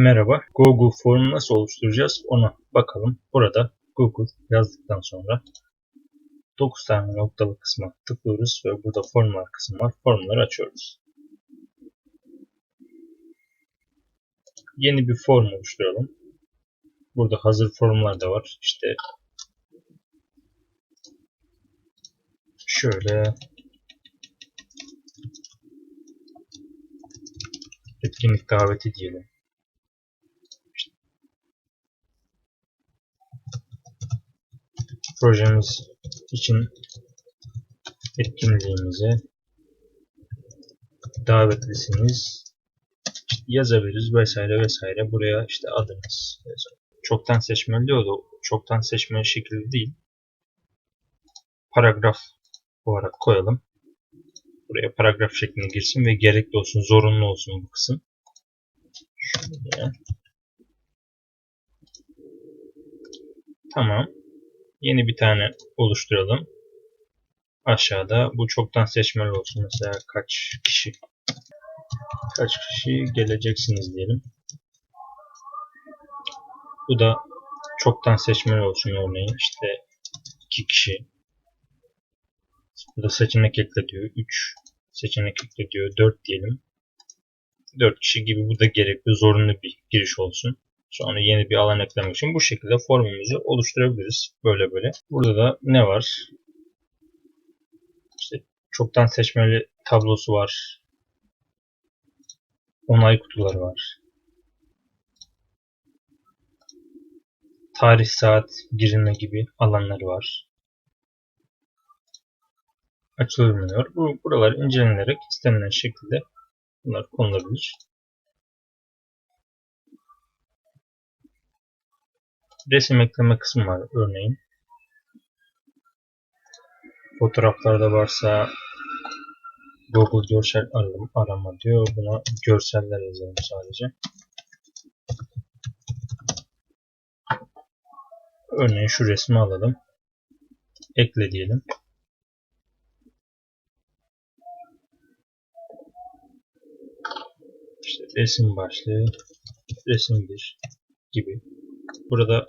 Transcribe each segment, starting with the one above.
Merhaba. Google Form nasıl oluşturacağız ona bakalım. Burada Google yazdıktan sonra 9 tane noktalı kısma tıklıyoruz ve burada formlar kısmı var. Formları açıyoruz. Yeni bir form oluşturalım. Burada hazır formlar da var. İşte şöyle etkinlik daveti diyelim. Projemiz için etkinliğimize davetlisiniz yazabiliriz vesaire vesaire. Buraya işte adınız çoktan seçmeli diyor da çoktan seçmeli şekilde değil. Paragraf olarak koyalım. Buraya paragraf şeklinde girsin ve gerekli olsun, zorunlu olsun bu kısım. Şöyle. Tamam. Yeni bir tane oluşturalım. Aşağıda bu çoktan seçmeli olsun. Mesela kaç kişi kaç kişi geleceksiniz diyelim. Bu da çoktan seçmeli olsun örneğin işte 2 kişi. Burada seçenek ekle diyor. 3 seçenek ekle diyor. 4 diyelim. 4 kişi gibi bu da gerekli zorunlu bir giriş olsun. Sonra yeni bir alan eklemek için bu şekilde formumuzu oluşturabiliriz. Böyle böyle. Burada da ne var? İşte çoktan seçmeli tablosu var. Onay kutuları var. Tarih saat girme gibi alanları var. Açılmıyor. Bu buralar incelenerek istenilen şekilde bunlar konulabilir. Resim ekleme kısmı var örneğin. Fotoğraflarda varsa Google görsel arama, diyor. Buna görseller yazalım sadece. Örneğin şu resmi alalım. Ekle diyelim. İşte resim başlığı, resim 1 gibi. Burada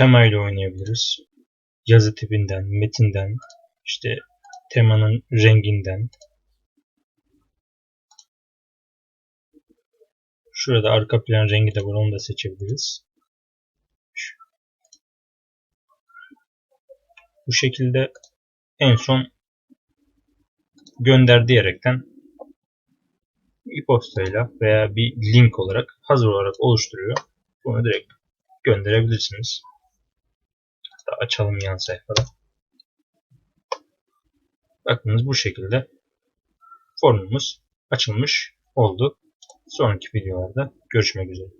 tema ile oynayabiliriz. Yazı tipinden, metinden, işte temanın renginden. Şurada arka plan rengi de var onu da seçebiliriz. Bu şekilde en son gönder diyerekten e-postayla veya bir link olarak hazır olarak oluşturuyor. Bunu direkt gönderebilirsiniz. Açalım yan sayfada. Bakınız bu şekilde formumuz açılmış oldu. Sonraki videolarda görüşmek üzere.